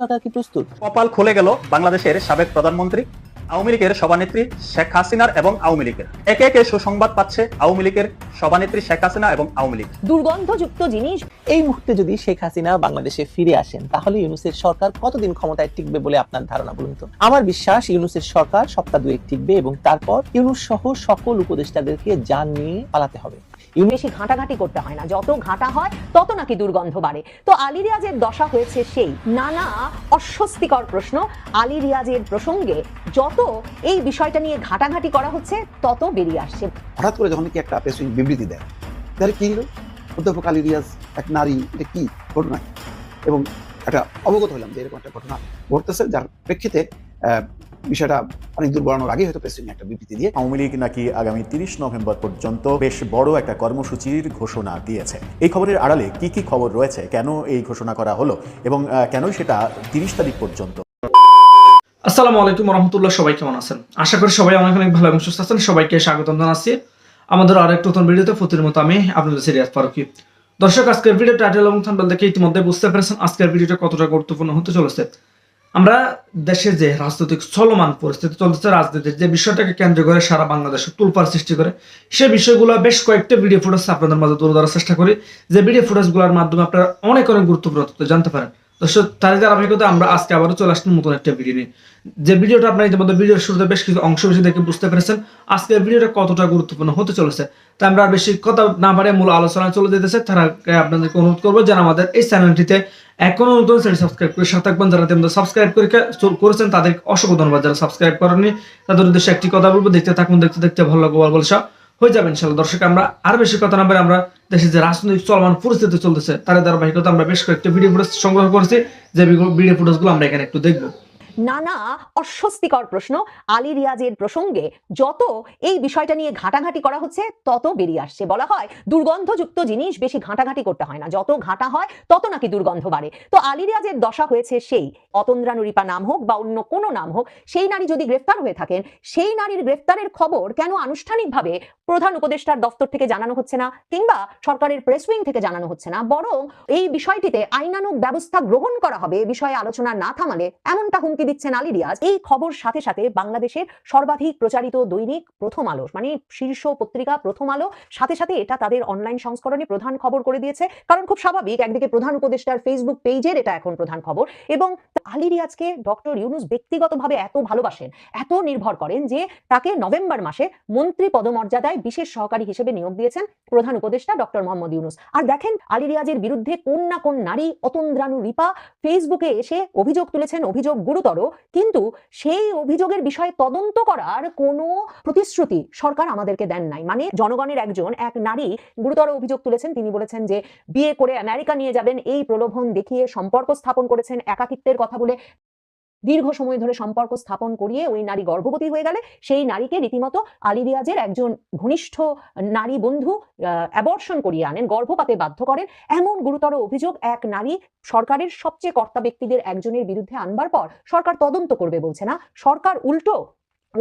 সরকার কি প্রস্তুত? কপাল খুলে গেল বাংলাদেশের সাবেক প্রধানমন্ত্রী আওয়ামী লীগের সভানেত্রী শেখ হাসিনার এবং আওয়ামী লীগের। একে একে সুসংবাদ পাচ্ছে আওয়ামী লীগের সভানেত্রী শেখ হাসিনা এবং আওয়ামী লীগ। দুর্গন্ধযুক্ত জিনিস। এই মুহূর্তে যদি শেখ হাসিনা বাংলাদেশে ফিরে আসেন তাহলে ইউনুসের সরকার কতদিন ক্ষমতায় টিকবে বলে আপনার ধারণা বলুন তো? আমার বিশ্বাস ইউনুসের সরকার সপ্তাহ দুয়েক টিকবে এবং তারপর ইউনুস সহ সকল উপদেষ্টাদেরকে যান নিয়ে পালাতে হবে। বেশি ঘাঁটাঘাঁটি করতে হয় না। যত ঘাঁটা হয়, তত নাকি দুর্গন্ধ বাড়ে। তো আলী রিয়াজের দশা হয়েছে সেই। নানা অস্বস্তিকর প্রশ্ন আলী রিয়াজের প্রসঙ্গে যত এই বিষয়টা নিয়ে ঘাঁটাঘাঁটি করা হচ্ছে, তত বেরিয়ে আসছে। হঠাৎ করে যখন কি একটা প্রেস বিবৃতি দেয়, তাহলে কি হলো? অধ্যাপক আলী রিয়াজ এক নারী, এটা কি ঘটনা? এবং একটা অবগত হলাম যে এরকম একটা ঘটনা ঘটতেছে, যার প্রেক্ষিতে বিষয়টা অনেক দূর বাড়ানোর আগে হয়তো প্রেসিডেন্ট একটা বিবৃতি দিয়ে আওয়ামী লীগ নাকি আগামী তিরিশ নভেম্বর পর্যন্ত বেশ বড় একটা কর্মসূচির ঘোষণা দিয়েছে। এই খবরের আড়ালে কি কি খবর রয়েছে? কেন এই ঘোষণা করা হলো? এবং কেনই সেটা তিরিশ তারিখ পর্যন্ত? আসসালামু আলাইকুম রহমতুল্লাহ সবাই কেমন আছেন? আশা করি সবাই অনেক অনেক ভালো এবং সুস্থ আছেন। সবাইকে স্বাগতম জানাচ্ছি। আমাদের আরেক নতুন ভিডিওতে প্রতির মতো আমি আপনাদের সিরিয়াস ফারুকি। দর্শক, আজকের ভিডিও টাইটেল এবং থাম্বনেল দেখে ইতিমধ্যে বুঝতে পেরেছেন আজকের ভিডিওটা কতটা গুরুত্বপূর্ণ হতে চলেছে। আমরা দেশে যে রাজনৈতিক চলমান পরিস্থিতি চলতেছে, রাজনীতির যে বিষয়টাকে কেন্দ্র করে সারা বাংলাদেশে তুলপার সৃষ্টি করে, সে বিষয়গুলো বেশ কয়েকটা ভিডিও ফুটেজ আপনাদের মাঝে তুলে ধরার চেষ্টা করি। যে ভিডিও ফুটেজগুলোর মাধ্যমে আপনারা অনেক অনেক গুরুত্বপূর্ণ তথ্য জানতে পারেন। দর্শক তার ধারাবাহিকতা আমরা আজকে আবারও চলে আসলাম নতুন একটা ভিডিও নিয়ে। যে ভিডিওটা আপনারা ইতিমধ্যে ভিডিওর শুরুতে বেশ কিছু অংশ বেশি দেখে বুঝতে পেরেছেন, আজকের ভিডিওটা কতটা গুরুত্বপূর্ণ হতে চলেছে তাই আমরা আর বেশি কথা না পারে মূল আলোচনায় চলে যেতেছে। তারা আপনাদেরকে অনুরোধ করব, যারা আমাদের এই চ্যানেলটিতে এখনও নতুন চ্যানেল সাবস্ক্রাইব করে থাকবেন। যারা ইতিমধ্যে সাবস্ক্রাইব করে করেছেন তাদের অসংখ্য ধন্যবাদ। যারা সাবস্ক্রাইব করেননি, তাদের উদ্দেশ্যে একটি কথা বলব, দেখতে থাকুন, দেখতে দেখতে ভালো লাগবে, বলে সব হয়ে যাবেন ইনশাল্লাহ। দর্শক, আমরা আর বেশি কথা না বলে আমরা দেশে যে রাজনৈতিক চলমান পরিস্থিতি চলতেছে তার ধারাবাহিকতা আমরা বেশ কয়েকটা ভিডিও ফুটেজ সংগ্রহ করেছি। যে ভিডিও ফুটেজগুলো আমরা এখানে একটু দেখব। নানা অস্বস্তিকর প্রশ্ন আলী রিয়াজের প্রসঙ্গে যত এই বিষয়টা নিয়ে ঘাঁটাঘাঁটি করা হচ্ছে, তত বেরিয়ে আসছে। বলা হয় দুর্গন্ধযুক্ত জিনিস বেশি ঘাঁটাঘাঁটি করতে হয় না। যত ঘাঁটা হয়, তত নাকি দুর্গন্ধ বাড়ে। তো আলী রিয়াজের দশা হয়েছে সেই। অতন্দ্রা নুরিপা নাম হোক বা অন্য কোনো নাম হোক, সেই নারী যদি গ্রেফতার হয়ে থাকেন, সেই নারীর গ্রেফতারের খবর কেন আনুষ্ঠানিকভাবে প্রধান উপদেষ্টার দফতর থেকে জানানো হচ্ছে না কিংবা সরকারের প্রেস উইং থেকে জানানো হচ্ছে না? বরং এই বিষয়টিতে আইনানুগ ব্যবস্থা গ্রহণ করা হবে বিষয়ে আলোচনা না থামালে এমনটা হুমকি দিচ্ছেন আলী রিয়াজ। এই খবর সাথে সাথে বাংলাদেশের সর্বাধিক প্রচারিত দৈনিক প্রথম আলো মানে শীর্ষ পত্রিকা প্রথম আলো, সাথে সাথে এটা তাদের অনলাইন সংস্করণে প্রধান খবর করে দিয়েছে। কারণ খুব স্বাভাবিক, একদিকে প্রধান উপদেষ্টার ফেসবুক পেজের এটা এখন প্রধান খবর এবং আলী রিয়াজকে ডক্টর ইউনুস ব্যক্তিগতভাবে এত ভালোবাসেন, এত নির্ভর করেন যে তাকে নভেম্বর মাসে মন্ত্রী পদমর্যাদায় বিশেষ সহকারী হিসেবে নিয়োগ দিয়েছেন প্রধান উপদেষ্টা ডক্টর মোহাম্মদ ইউনুস। আর দেখেন, আলী রিয়াজের বিরুদ্ধে কোন না কোন নারী অতন্দ্রানু রিপা ফেসবুকে এসে অভিযোগ তুলেছেন, অভিযোগ গুরুতর। কিন্তু সেই অভিযোগের বিষয়ে তদন্ত করার কোনো প্রতিশ্রুতি সরকার আমাদেরকে দেন নাই। মানে জনগণের একজন, এক নারী গুরুতর অভিযোগ তুলেছেন। তিনি বলেছেন যে, বিয়ে করে আমেরিকা নিয়ে যাবেন, এই প্রলোভন দেখিয়ে সম্পর্ক স্থাপন করেছেন, একাকিত্বের কথা বলে দীর্ঘ সময় ধরে সম্পর্ক স্থাপন করিয়ে ওই নারী গর্ভবতী হয়ে গেলে, সেই নারীকে রীতিমতো আলী রিয়াজের একজন ঘনিষ্ঠ নারী বন্ধু অ্যাবর্শন করিয়ে আনেন, গর্ভপাতে বাধ্য করেন। এমন গুরুতর অভিযোগ এক নারী সরকারের সবচেয়ে কর্তা ব্যক্তিদের একজনের বিরুদ্ধে আনবার পর সরকার তদন্ত করবে বলছে না? সরকার উল্টো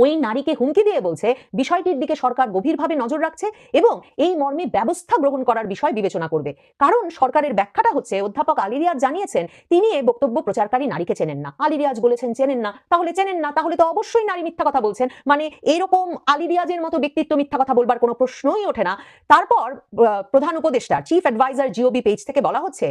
ওই নারীকে হুমকি দিয়ে বলছে, বিষয়টির দিকে সরকার গভীরভাবে নজর রাখছে এবং এই মর্মে ব্যবস্থা গ্রহণ করার বিষয় বিবেচনা করবে। কারণ সরকারের ব্যাখ্যাটা হচ্ছে, অধ্যাপক আলী রিয়াজ জানিয়েছেন, তিনি এ বক্তব্য প্রচারকারী নারীকে চেনেন না। আলী রিয়াজ বলেছেন, চেনেন না। তাহলে চেনেন না, তাহলে তো অবশ্যই নারী মিথ্যা কথা বলছেন। মানে এরকম আলী রিয়াজের মতো ব্যক্তিত্ব মিথ্যা কথা বলবার কোনো প্রশ্নই ওঠে না। তারপর প্রধান উপদেষ্টা চিফ অ্যাডভাইজার জিওবি পেজ থেকে বলা হচ্ছে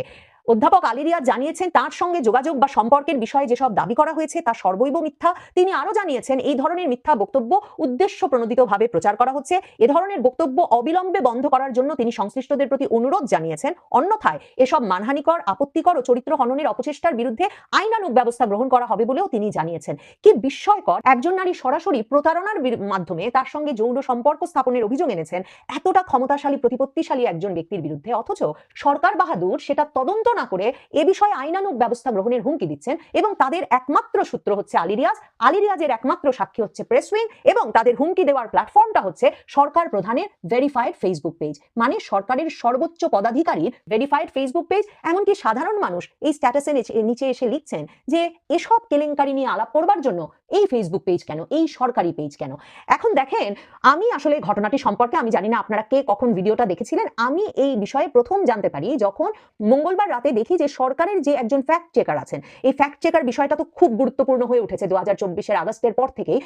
অধ্যাপক আলী রিয়াজ জানিয়েছেন, তার সঙ্গে যোগাযোগ বা সম্পর্কের বিষয়ে যেসব দাবি করা হয়েছে তা সর্বৈব মিথ্যা। তিনি আরও জানিয়েছেন, এই ধরনের মিথ্যা বক্তব্য উদ্দেশ্য প্রণোদিতভাবে প্রচার করা হচ্ছে। এ ধরনের বক্তব্য অবিলম্বে বন্ধ করার জন্য তিনি সংশ্লিষ্টদের প্রতি অনুরোধ জানিয়েছেন। অন্যথায় এসব মানহানিকর, আপত্তিকর ও চরিত্র হননের অপচেষ্টার বিরুদ্ধে আইনানুগ ব্যবস্থা গ্রহণ করা হবে বলেও তিনি জানিয়েছেন। কি বিস্ময়কর, একজন নারী সরাসরি প্রতারণার মাধ্যমে তার সঙ্গে যৌন সম্পর্ক স্থাপনের অভিযোগ এনেছেন। এতটা ক্ষমতাশালী, প্রতিপত্তিশালী একজন ব্যক্তির বিরুদ্ধে, অথচ সরকার বাহাদুর সেটা তদন্ত না করে এ বিষয়ে আইনানুগ ব্যবস্থা গ্রহণের হুমকি দিচ্ছেন এবং তাদের একমাত্র সূত্র হচ্ছে আলী রিয়াজ। আলী রিয়াজের একমাত্র সাক্ষী হচ্ছে প্রেস উইং এবং তাদের হুমকি দেওয়ার প্ল্যাটফর্মটা হচ্ছে সরকার প্রধানের ভেরিফাইড ফেসবুক পেজ মানে সরকারের সর্বোচ্চ পদাধিকারীর ভেরিফাইড ফেসবুক পেজ এমনকি সাধারণ মানুষ এই স্ট্যাটাসের নিচে এসে লিখছেন যে এসব কেলেঙ্কারি নিয়ে আলাপ করবার জন্য এই ফেসবুক পেজ কেন? এই সরকারি পেজ কেন? এখন দেখেন, আমি আসলে ঘটনাটি সম্পর্কে আমি জানি না আপনারা কে কখন ভিডিওটা দেখেছিলেন। আমি এই বিষয়ে প্রথম জানতে পারি যখন মঙ্গলবার রাতে দেখি যে সরকারের যে একজন ফ্যাক্ট চেকার আছেন, এই ফ্যাক্ট চেকার বিষয়টা তো খুব গুরুত্বপূর্ণ হয়ে উঠেছে দু হাজার চব্বিশের আগস্টের পর থেকেই।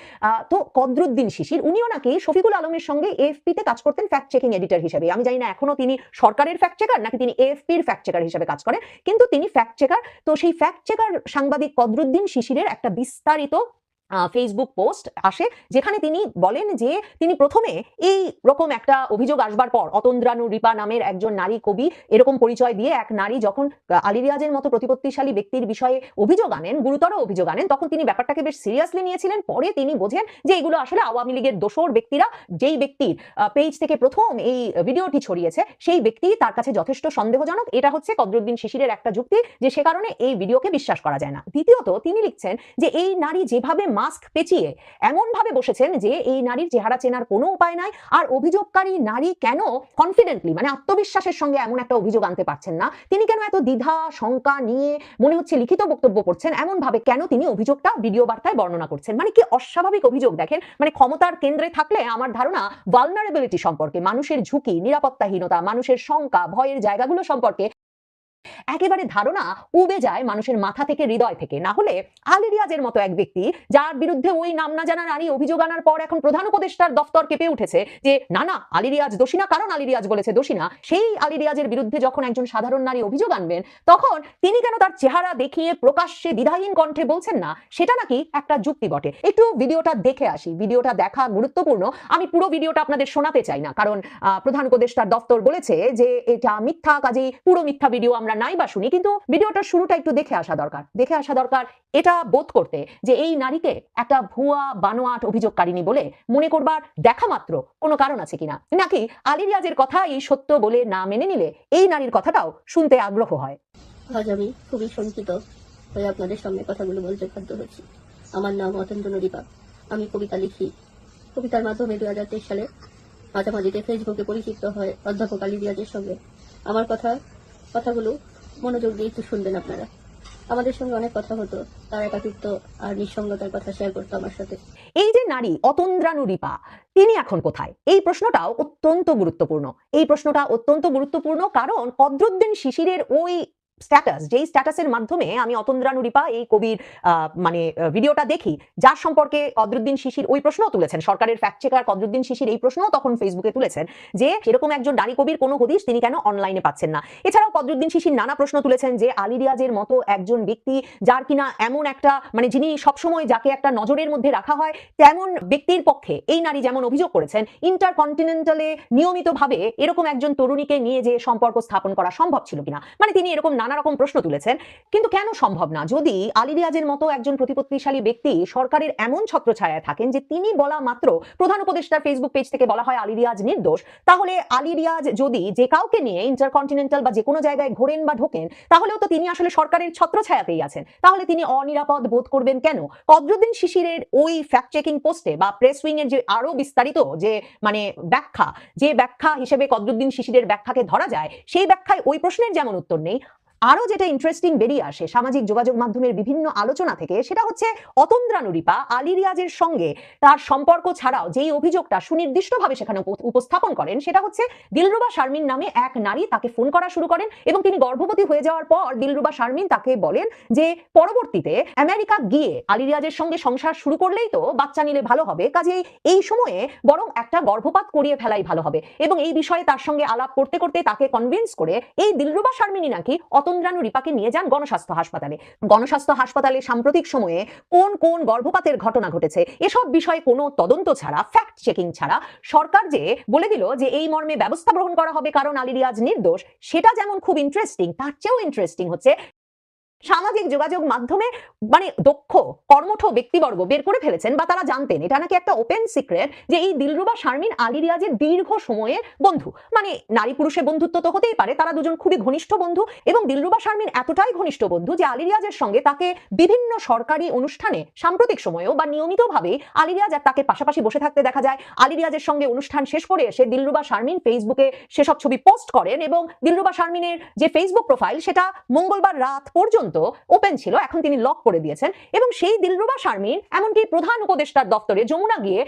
তো কদরুদ্দিন শিশির, উনিও নাকি শফিকুল আলমের সঙ্গে এএফপি তে কাজ করতেন ফ্যাক্ট চেকিং এডিটর হিসেবে। আমি জানি না এখনও তিনি সরকারের ফ্যাক্ট চেকার নাকি তিনি এএফপির ফ্যাক্ট চেকার হিসেবে কাজ করেন, কিন্তু তিনি ফ্যাক্ট চেকার তো সেই ফ্যাক্ট চেকার সাংবাদিক কদরুদ্দিন শিশিরের একটা বিস্তারিত ফেসবুক পোস্ট আসে যেখানে তিনি বলেন যে তিনি প্রথমে এই রকম একটা অভিযোগ আসবার পর অতন্দ্রানু রিপা নামের একজন নারী কবি এরকম পরিচয় দিয়ে এক নারী যখন আলী রিয়াজের মতো প্রতিপত্তিশালী ব্যক্তির বিষয়ে অভিযোগ আনেন, গুরুতর অভিযোগ আনেন, তখন তিনি ব্যাপারটাকে বেশ সিরিয়াসলি নিয়েছিলেন। পরে তিনি বোঝেন যে এগুলো আসলে আওয়ামী লীগের দোসর ব্যক্তিরা, যেই ব্যক্তির পেজ থেকে প্রথম এই ভিডিওটি ছড়িয়েছে, সেই ব্যক্তি তার কাছে যথেষ্ট সন্দেহজনক। এটা হচ্ছে কদরুদ্দিন শিশিরের একটা যুক্তি যে সে কারণে এই ভিডিওকে বিশ্বাস করা যায় না। দ্বিতীয়ত তিনি লিখছেন যে এই নারী যেভাবে মাস্ক পেঁচিয়ে এমন ভাবে বসেছেন যে এই নারীর চেহারা চেনার কোনো উপায় নাই, আর অভিযোগকারী নারী কেন কনফিডেন্টলি মানে আত্মবিশ্বাসের সঙ্গে এমন একটা অভিযোগ আনতে পারছেন না? তিনি কেন এত দ্বিধা, শঙ্কা নিয়ে মনে হচ্ছে লিখিত বক্তব্য করছেন এমন ভাবে কেন তিনি অভিযোগটা ভিডিও বার্তায় বর্ণনা করছেন? মানে কি অস্বাভাবিক অভিযোগ দেখেন? মানে ক্ষমতার কেন্দ্রে থাকলে আমার ধারণা ভালনারেবিলিটি সম্পর্কে, মানুষের ঝুঁকি, নিরাপত্তাহীনতা, মানুষের শঙ্কা, ভয়ের জায়গাগুলো সম্পর্কে একেবারে ধারণা উবে যায় মানুষের মাথা থেকে, হৃদয় থেকে। না হলে আলী রিয়াজের মতো এক ব্যক্তি, যার বিরুদ্ধে ওই নাম না জানা নারী অভিযোগ আনার পর এখন প্রধান উপদেষ্টার দফতর কেঁপে উঠেছে যে, না না আলী রিয়াজ দোষী না, কারণ আলী রিয়াজ বলেছে দোষী না। সেই আলী রিয়াজের বিরুদ্ধে যখন একজন সাধারণ নারী অভিযোগ আনবেন, তখন তিনি কেন তার চেহারা দেখিয়ে প্রকাশ্যে দ্বিধাহীন কণ্ঠে বলছেন না, সেটা নাকি একটা যুক্তি বটে। একটু ভিডিওটা দেখে আসি। ভিডিওটা দেখা গুরুত্বপূর্ণ। আমি পুরো ভিডিওটা আপনাদের শোনাতে চাই না, কারণ প্রধান উপদেষ্টার দফতর বলেছে যে, এটা মিথ্যা, কাজেই পুরো মিথ্যা ভিডিও আমরা নাই বা শুনি, কিন্তু ভিডিওটার শুরুটা একটু দেখে আসা দরকার। দেখে আসা দরকার এটা বোধ করতে যে এই নারীকে একটা ভুয়া, বানোয়াট অভিযোগকারিনী বলে মনে করবার দেখা মাত্র কোনো কারণ আছে কিনা। নাকি আলী রিয়াজের কথা এই সত্য বলে না মেনে নিলে এই নারীর কথাটাও শুনতে আগ্রহ হয়? আজ আমি খুবই শঙ্কিত হয়ে আপনাদের সামনে কথাগুলো বলতে বাধ্য হচ্ছি। আমার নাম অতন্দ্র রিপা আমি কবিতা লিখি। কবিতার মাধ্যমে দু হাজার তেইশ সালে মাঝামাঝিতে ফেসবুকে পরিচিত হয় অধ্যাপক আলী রিয়াজের সঙ্গে আমার কথা কথাগুলো মনোযোগ দিয়ে একটু শুনবেন আপনারা। আমাদের সঙ্গে অনেক কথা হতো, তার একাকিত্ব আর নিঃসঙ্গতার কথা শেয়ার করতো আমার সাথে। এই যে নারী অতন্দ্রানু রিপা, তিনি এখন কোথায়? এই প্রশ্নটাও অত্যন্ত গুরুত্বপূর্ণ। এই প্রশ্নটা অত্যন্ত গুরুত্বপূর্ণ কারণ কদরুদ্দিন শিশিরের ওই স্ট্যাটাস যেই স্ট্যাটাসের মাধ্যমে আমি অতন্দ্রানু রিপা এই কবির মানে ভিডিওটা দেখি, যার সম্পর্কে কদরুদ্দিন শিশির ওই প্রশ্নও তুলেছেন। সরকারের ফ্যাক্ট চেকার কদরুদ্দিন শিশির এই প্রশ্নও তখন ফেসবুকে তুলেছেন যে, সেরকম একজন নারী কবির কোনো হদিশ তিনি কেন অনলাইনে পাচ্ছেন না। এছাড়াও কদরুদ্দিন শিশির নানা প্রশ্ন তুলেছেন যে, আলী রিয়াজের মতো একজন ব্যক্তি যার কিনা এমন একটা মানে যিনি সবসময় যাকে একটা নজরের মধ্যে রাখা হয়, তেমন ব্যক্তির পক্ষে এই নারী যেমন অভিযোগ করেছেন ইন্টারকন্টিনেন্টালে নিয়মিতভাবে এরকম একজন তরুণীকে নিয়ে যে সম্পর্ক স্থাপন করা সম্ভব ছিল কিনা। মানে তিনি এরকম নানা রকম প্রশ্ন তুলেছেন, কিন্তু কেন সম্ভব না? যদি আলী রিয়াজের মতো একজন প্রতিপত্তিশালী ব্যক্তি সরকারের এমন ছত্রছায়ায় থাকেন যে তিনি বলা মাত্র প্রধান উপদেষ্টার ফেসবুক পেজ থেকে বলা হয় আলী রিয়াজ নির্দোষ, তাহলে আলী রিয়াজ যদি যে কাউকে নিয়ে ইন্টারকন্টিনেন্টাল বা যে কোনো জায়গায় ঘোরেন বা ঢোকেন, তাহলেও তো তিনি আসলে সরকারের ছত্রছায়াতেই আছেন। তাহলে তিনি অনিরাপদ বোধ করবেন কেন? কদরুদ্দিন শিশিরের ওই ফ্যাক্ট চেকিং পোস্টে বা প্রেস উইং এর যে আরও বিস্তারিত যে মানে ব্যাখ্যা, যে ব্যাখ্যা হিসেবে কদরুদ্দিন শিশিরের ব্যাখ্যাকে ধরা যায়, সেই ব্যাখ্যায় ওই প্রশ্নের যেমন উত্তর নেই আরও যেটা ইন্টারেস্টিং বেরিয়ে আসে সামাজিক যোগাযোগ মাধ্যমের বিভিন্ন আলোচনা থেকে, সেটা হচ্ছে অতন্দ্রানু রিপা, আলী রিয়াজের সঙ্গে তার সম্পর্ক ছাড়াও যেই অভিযোগটা সুনির্দিষ্টভাবে সেখানে উপস্থাপন করেন, সেটা হচ্ছে দিলরুবা শারমিন নামে এক নারী তাকে ফোন করা শুরু করেন এবং তিনি গর্ভবতী হয়ে যাওয়ার পর দিলরুবা শারমিন তাকে বলেন যে পরবর্তীতে আমেরিকা গিয়ে আলী রিয়াজের সঙ্গে সংসার শুরু করলেই তো বাচ্চা নিলে ভালো হবে, কাজেই এই সময়ে বরং একটা গর্ভপাত করিয়ে ফেলাই ভালো হবে এবং এই বিষয়ে তার সঙ্গে আলাপ করতে করতে তাকে কনভিন্স করে এই দিলরুবা শারমিনী নাকি অতন্দ্রানু রিপাকে নিয়ে যান গণস্বাস্থ্য হাসপাতালে। গণস্বাস্থ্য হাসপাতালে সাম্প্রতিক সময়ে কোন কোন গর্ভপাতের ঘটনা ঘটেছে, এসব বিষয়ে কোনো তদন্ত ছাড়া ফ্যাক্ট চেকিং ছাড়া সরকার যে বলে দিল যে এই মর্মে ব্যবস্থা গ্রহণ করা হবে কারণ আলী রিয়াজ নির্দোষ, সেটা যেমন খুব ইন্টারেস্টিং তার চেয়েও ইন্টারেস্টিং হচ্ছে সামাজিক যোগাযোগ মাধ্যমে মানে দক্ষ, কর্মঠ ব্যক্তিবর্গ বের করে ফেলেছেন বা তারা জানতেন। এটা নাকি একটা ওপেন সিক্রেট যে এই দিলরুবা শারমিন আলী রিয়াজের দীর্ঘ সময়ের বন্ধু। মানে নারী পুরুষের বন্ধুত্ব তো হতেই পারে, তারা দুজন খুবই ঘনিষ্ঠ বন্ধু এবং দিলরুবা শারমিন এতটাই ঘনিষ্ঠ বন্ধু যে আলী রিয়াজের সঙ্গে তাকে বিভিন্ন সরকারি অনুষ্ঠানে সাম্প্রতিক সময়েও বা নিয়মিতভাবে আলী রিয়াজ আর তাকে পাশাপাশি বসে থাকতে দেখা যায়। আলী রিয়াজের সঙ্গে অনুষ্ঠান শেষ করে এসে দিলরুবা শারমিন ফেসবুকে সেসব ছবি পোস্ট করেন এবং দিলরুবা শারমিনের যে ফেসবুক প্রোফাইল সেটা মঙ্গলবার রাত পর্যন্ত পর্যন্ত ওপেন ছিল, এখন তিনি লক করে দিয়েছেন এবং সেই দিলরুবা শারমিন এমনকি প্রধান উপদেষ্টার দপ্তরে যমুনা গিয়ে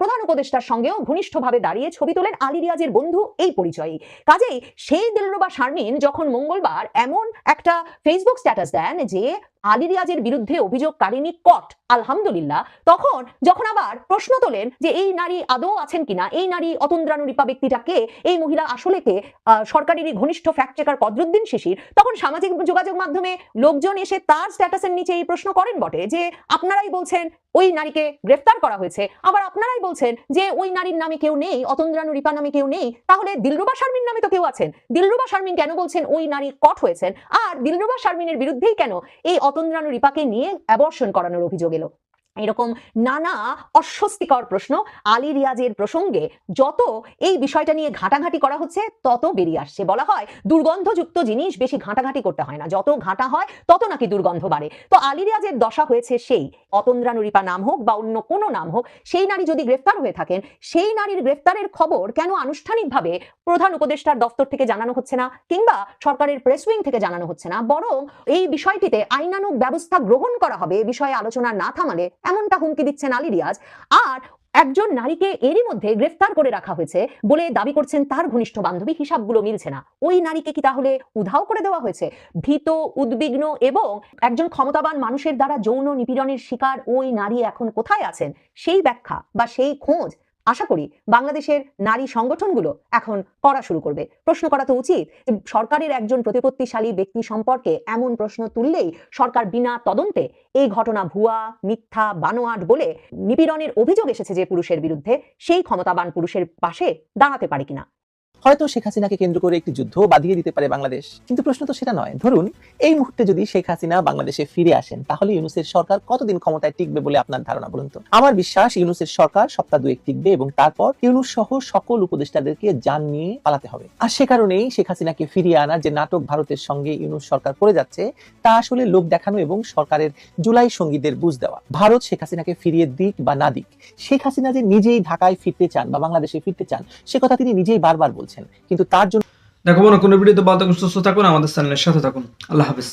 প্রধান উপদেষ্টার সঙ্গেও ঘনিষ্ঠভাবে দাঁড়িয়ে ছবি তোলেন আলী রিয়াজের বন্ধু এই পরিচয়ই। কাজেই সেই দিলরুবা শারমিন যখন মঙ্গলবার এমন একটা ফেসবুক স্ট্যাটাস দেন যে আলী রিয়াজের বিরুদ্ধে অভিযোগকারিনী কট, আলহামদুলিল্লাহ। তখন যখন আবার প্রশ্ন তোলেন যে এই নারী আদৌ আছেন কিনা, এই নারী অতন্দ্রানুরিপা ব্যক্তিটা কে, এই মহিলা আসলে কে সরকারেরই ঘনিষ্ঠ ফ্যাক্ট চেকার কদরুদ্দিন শিশির, তখন সামাজিক যোগাযোগ মাধ্যমে লোকজন এসে তার স্ট্যাটাসের নিচে এই প্রশ্ন করেন বটে যে, আপনারাই বলছেন ওই নারীকে গ্রেফতার করা হয়েছে। আবার আপনারাই বলছেন যে ওই নারীর নামে কেউ নেই অতন্দ্রানু রিপা নামে কেউ নেই, তাহলে দিলরুবা শারমিন নামে তো কেউ আছেন। দিলরুবা শারমিন কেন বলছেন ওই নারী কট হয়েছেন? আর দিলরুবা শারমিনের বিরুদ্ধেই কেন এই অতন্দ্রানু রিপাকে নিয়ে অ্যাবর্শন করানোর অভিযোগ এলো? এরকম নানা অস্বস্তিকর প্রশ্ন আলী রিয়াজের প্রসঙ্গে যত এই বিষয়টা নিয়ে ঘাটাঘাটি করা হচ্ছে, তত বেরিয়ে আসছে। বলা হয় দুর্গন্ধযুক্ত জিনিস বেশি ঘাটাঘাটি করতে হয় না। যত ঘাটা হয়, তত নাকি দুর্গন্ধ বাড়ে। তো আলী রিয়াজের দশা হয়েছে সেই। অতন্দ্রানুরিপা নাম হোক বা অন্য কোনো নাম হোক, সেই নারী যদি গ্রেফতার হয়ে থাকেন, সেই নারীর গ্রেফতারের খবর কেন আনুষ্ঠানিকভাবে প্রধান উপদেষ্টার দপ্তর থেকে জানানো হচ্ছে না কিংবা সরকারের প্রেস উইং থেকে জানানো হচ্ছে না? বরং এই বিষয়টিতে আইনানুগ ব্যবস্থা গ্রহণ করা হবে। এ বিষয়ে আলোচনা না থামালে এমনটা হুমকি দিচ্ছেন আলী রিয়াজ। আর একজন নারীকে এরই মধ্যে গ্রেফতার করে রাখা হয়েছে বলে দাবি করছেন তার ঘনিষ্ঠ বান্ধবী, হিসাবগুলো মিলছে না। ওই নারীকে কি তাহলে উধাও করে দেওয়া হয়েছে? ভীত, উদ্বিগ্ন এবং একজন ক্ষমতাবান মানুষের দ্বারা যৌন নিপীড়নের শিকার ওই নারী এখন কোথায় আছেন? সেই ব্যাখ্যা বা সেই খোঁজ আশা করি বাংলাদেশের নারী সংগঠনগুলো এখন করা শুরু করবে। প্রশ্ন করা তো উচিত সরকারের একজন প্রতিপত্তিশালী ব্যক্তি সম্পর্কে এমন প্রশ্ন তুললেই সরকার বিনা তদন্তে এই ঘটনা ভুয়া, মিথ্যা, বানোয়াট বলে নিপীড়নের অভিযোগ এসেছে যে পুরুষের বিরুদ্ধে, সেই ক্ষমতাবান পুরুষের পাশে দাঁড়াতে পারে কিনা। হয়তো শেখ হাসিনাকে কেন্দ্র করে একটি যুদ্ধ বাঁধিয়ে দিতে পারে বাংলাদেশ। কিন্তু প্রশ্ন তো সেটা নয়। ধরুন, এই মুহূর্তে যদি শেখ হাসিনা বাংলাদেশে ফিরে আসেন, তাহলে ইউনুসের সরকার কতদিন ক্ষমতায় টিকবে বলে আপনার ধারণা বলুন তো? আমার বিশ্বাস, ইউনুসের সরকার সপ্তাহ দুয়েক টিকবে এবং তারপর ইউনুস সহ সকল উপদেষ্টাদেরকে যান নিয়ে পালাতে হবে। আর সে কারণেই শেখ হাসিনাকে ফিরিয়ে আনার যে নাটক ভারতের সঙ্গে ইউনুস সরকার করে যাচ্ছে, তা আসলে লোক দেখানো এবং সরকারের জুলাই সঙ্গীদের বুঝ দেওয়া। ভারত শেখ হাসিনাকে ফিরিয়ে দিক বা না দিক, শেখ হাসিনা যে নিজেই ঢাকায় ফিরতে চান বা বাংলাদেশে ফিরতে চান, সে কথা তিনি নিজেই বারবার বলছেন। কিন্তু তার জন্য দেখো কোনো ভিডিওতে সুস্থ থাকুন আমাদের চ্যানেলের সাথে থাকুন। আল্লাহ হাফিজ।